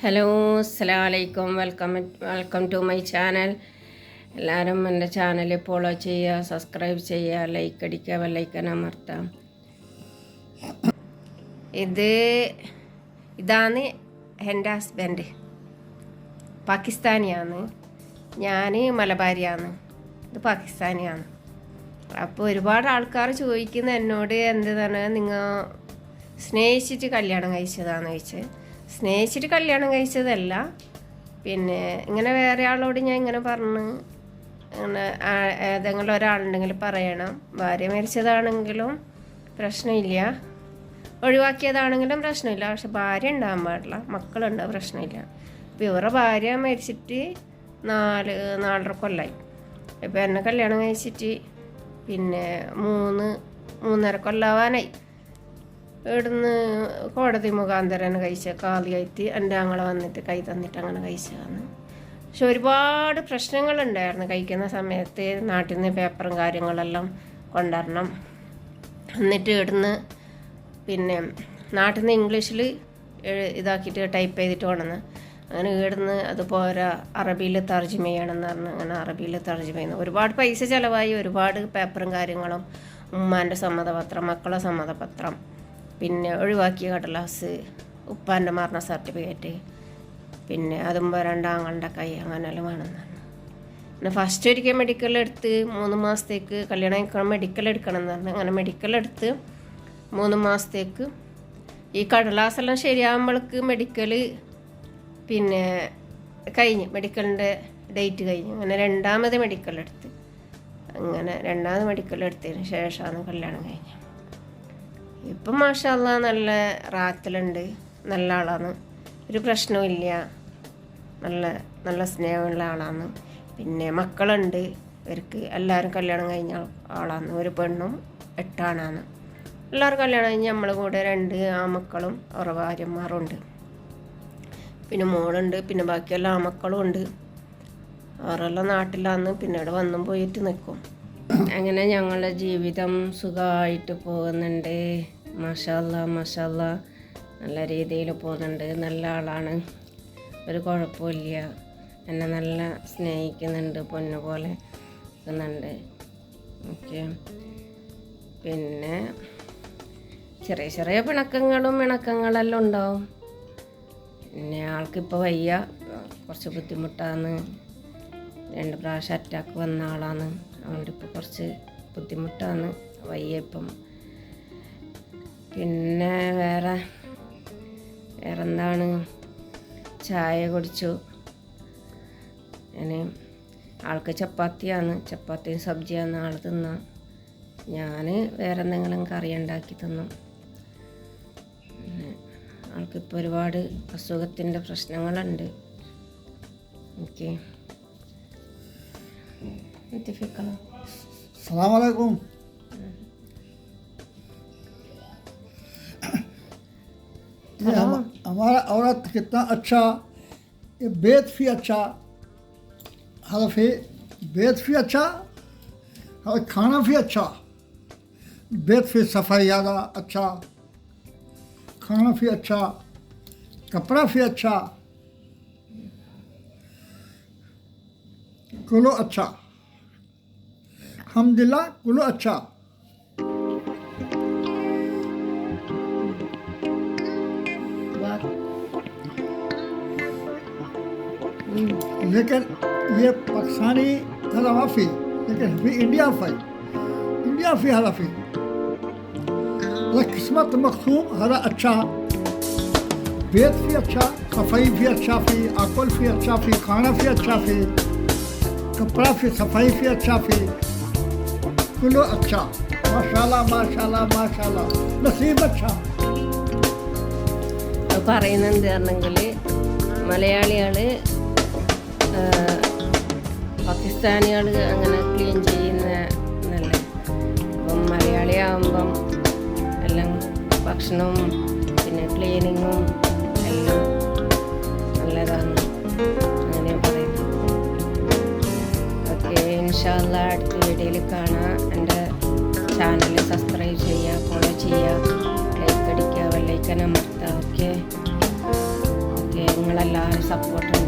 Hello അസ്സലാമു അലൈക്കും welcome welcome to my channel എല്ലാവരും എന്റെ ചാനൽ ഫോളോ ചെയ്യുക സബ്സ്ക്രൈബ് ചെയ്യുക ലൈക്ക് അടിക്കുക ബെല്ലൈക്കൻ അമർത്താം ഇത് ഇതാണ് എന്റെ ഹസ്ബൻഡ് പാകിസ്ഥാനിയാണ്. ഞാൻ മലബാരിയാണ്. ഇത് പാകിസ്ഥാനിയാണ്. അപ്പോൾ ഒരുപാട് ആൾക്കാർ ചോദിക്കുന്ന എന്നോട് എന്താണ് നിങ്ങൾ സ്നേഹിച്ചിട്ട് കല്യാണം കഴിച്ചതാണെന്ന് ചോദിച്ച്. സ്നേഹിച്ചിട്ട് കല്യാണം കഴിച്ചതല്ല. പിന്നെ ഇങ്ങനെ വേറെ ആളോട് ഞാൻ ഇങ്ങനെ പറഞ്ഞു അങ്ങനെ ഏതെങ്കിലും ഒരാളുണ്ടെങ്കിൽ പറയണം. ഭാര്യ മരിച്ചതാണെങ്കിലും പ്രശ്നമില്ല. ഒഴിവാക്കിയതാണെങ്കിലും പ്രശ്നമില്ല. പക്ഷെ ഭാര്യ ഉണ്ടാകാൻ പാടില്ല. മക്കളുണ്ടാവും പ്രശ്നമില്ല. അപ്പോൾ ഇവരുടെ ഭാര്യ മരിച്ചിട്ട് നാല് നാലര കൊല്ലായി. ഇപ്പം എന്നെ കല്യാണം കഴിച്ചിട്ട് പിന്നെ മൂന്ന് മൂന്നര കൊല്ലാവാനായി. ഇവിടുന്ന് കോടതി മുഖാന്തരം കഴിച്ച കയറ്റി എന്റെ ആങ്ങളെ വന്നിട്ട് കൈ തന്നിട്ട് അങ്ങനെ കഴിച്ചതാണ്. പക്ഷെ ഒരുപാട് പ്രശ്നങ്ങളുണ്ടായിരുന്നു കഴിക്കുന്ന സമയത്ത്. നാട്ടിൽ നിന്ന് പേപ്പറും കാര്യങ്ങളെല്ലാം കൊണ്ടുവരണം. എന്നിട്ട് ഇവിടുന്ന് പിന്നെ നാട്ടിൽ നിന്ന് ഇംഗ്ലീഷിൽ ഇതാക്കിയിട്ട് ടൈപ്പ് ചെയ്തിട്ട് വേണമെന്ന് അങ്ങനെ ഇവിടുന്ന് അതുപോലെ അറബിയിൽ തർജമ ചെയ്യണമെന്ന് പറഞ്ഞ് അങ്ങനെ അറബിയിൽ തർജമ ചെയ്യുന്നു. ഒരുപാട് പൈസ ചിലവായി ഒരുപാട് പേപ്പറും കാര്യങ്ങളും ഉമ്മാന്റെ സമ്മതപത്രം മക്കളുടെ സമ്മതപത്രം. പിന്നെ ഒഴിവാക്കിയ കടലാസ് ഉപ്പാന്റെ മരണ സർട്ടിഫിക്കറ്റ് പിന്നെ അതും രണ്ടാങ്ങളുടെ കൈ അങ്ങനെയെല്ലാം വേണമെന്നാണ് പിന്നെ ഫസ്റ്റ് ഒരിക്കൽ മെഡിക്കൽ എടുത്ത് മൂന്ന് മാസത്തേക്ക് കല്യാണം കഴിക്കണം മെഡിക്കൽ എടുക്കണം എന്ന് പറഞ്ഞു. അങ്ങനെ മെഡിക്കൽ എടുത്ത് മൂന്ന് മാസത്തേക്ക് ഈ കടലാസെല്ലാം ശരിയാകുമ്പോഴേക്ക് മെഡിക്കൽ പിന്നെ കഴിഞ്ഞ് മെഡിക്കലിന്റെ ഡേറ്റ് കഴിഞ്ഞ്. അങ്ങനെ രണ്ടാമത് മെഡിക്കൽ എടുത്ത്. അങ്ങനെ രണ്ടാമത് മെഡിക്കൽ എടുത്തതിന് ശേഷമാണ് കല്യാണം കഴിഞ്ഞത്. ഇപ്പം മാഷല്ല നല്ല റാത്തിലുണ്ട് നല്ല ആളാണ്. ഒരു പ്രശ്നവുമില്ല. നല്ല നല്ല സ്നേഹമുള്ള ആളാണ്. പിന്നെ മക്കളുണ്ട്. ഇവർക്ക് എല്ലാവരും കല്യാണം കഴിഞ്ഞ ആളാണ്. ഒരു പെണ്ണും എട്ടാണാണ്. എല്ലാവരും കല്യാണം കഴിഞ്ഞ് നമ്മളെ കൂടെ രണ്ട് ആ മക്കളും അവരുടെ ഭാര്യന്മാരും ഉണ്ട് പിന്നെ മോളുണ്ട് പിന്നെ ബാക്കിയെല്ലാം മക്കളും ഉണ്ട്. അവരെല്ലാം നാട്ടിലാന്ന് പിന്നെ ഇവിടെ വന്നും പോയിട്ട് നിൽക്കും അങ്ങനെ ഞങ്ങളുടെ ജീവിതം സുഖമായിട്ട് പോകുന്നുണ്ട്. മഷാല്ല മാഷാല്ല നല്ല രീതിയിൽ പോകുന്നുണ്ട്. നല്ല ആളാണ്. ഒരു കുഴപ്പമില്ല. എന്നെ നല്ല സ്നേഹിക്കുന്നുണ്ട് പൊന്നു പോലെ നിൽക്കുന്നുണ്ട്. ഓക്കെ. പിന്നെ ചെറിയ ചെറിയ പിണക്കങ്ങളും ഇണക്കങ്ങളെല്ലാം ഉണ്ടാവും. പിന്നെ ആൾക്കിപ്പോൾ വയ്യ. കുറച്ച് ബുദ്ധിമുട്ടാണ് രണ്ട് പ്രാവശ്യം അറ്റാക്ക് വന്ന ആളാണ്. അതുകൊണ്ട് കുറച്ച് ബുദ്ധിമുട്ടാണ്. വയ്യ ഇപ്പം. പിന്നെ വേറെ വേറെ എന്താണ് ചായ കുടിച്ചു. ഞാൻ ആൾക്ക് ചപ്പാത്തിയാണ്. ചപ്പാത്തിയും സബ്ജിയാണ് ആൾ തിന്ന. ഞാൻ വേറെ എന്തെങ്കിലും കറി ഉണ്ടാക്കി തിന്നു. പിന്നെ ആൾക്കിപ്പോൾ ഒരുപാട് അസുഖത്തിന്റെ പ്രശ്നങ്ങളുണ്ട്. ഓക്കെ. എത്തിക്കണം हमारा औरत कितना अच्छा ये बेत भी अच्छा हलफी बेत भी अच्छा और खाना भी अच्छा बेत भी सफ़ाई ज़्यादा अच्छा खाना भी अच्छा कपड़ा भी अच्छा कुलो अच्छा हमदिल्ला कुलो अच्छा। लेकिन ये पाकिस्तानी हलाफी लेकिन भी इंडिया फी इंडिया फी हलाफी किस्मत मखसूम हरा अच्छा बेत भी अच्छा सफाई भी अच्छा फी अकल भी अच्छा फी खाना भी अच्छा फी कपड़ा भी सफाई भी अच्छा फी कुलो अच्छा माशाल्लाह माशाल्लाह माशाल्लाह नसीब अच्छा അത് പറയുന്നത് എന്താണെങ്കിൽ മലയാളികൾ പാകിസ്ഥാനികൾ അങ്ങനെ ക്ലീൻ ചെയ്യുന്ന നല്ല അപ്പം മലയാളിയാകുമ്പം എല്ലാം ഭക്ഷണവും പിന്നെ ക്ലീനിങ്ങും എല്ലാം നല്ലതാണ് അങ്ങനെ പറയുന്നത്. ഓക്കെ ഇൻഷാല്ല അടുത്ത വീഡിയോയിൽ കാണാം. എന്റെ ചാനൽ സബ്സ്ക്രൈബ് ചെയ്യുക ഫോളോ ചെയ്യുക ലൈക്ക് അടിക്കുക ബെല്ലൈക്കൻ അമർത്തുക ഓക്കെ ഓക്കെ നിങ്ങളെല്ലാവരും സപ്പോർട്ടുണ്ട്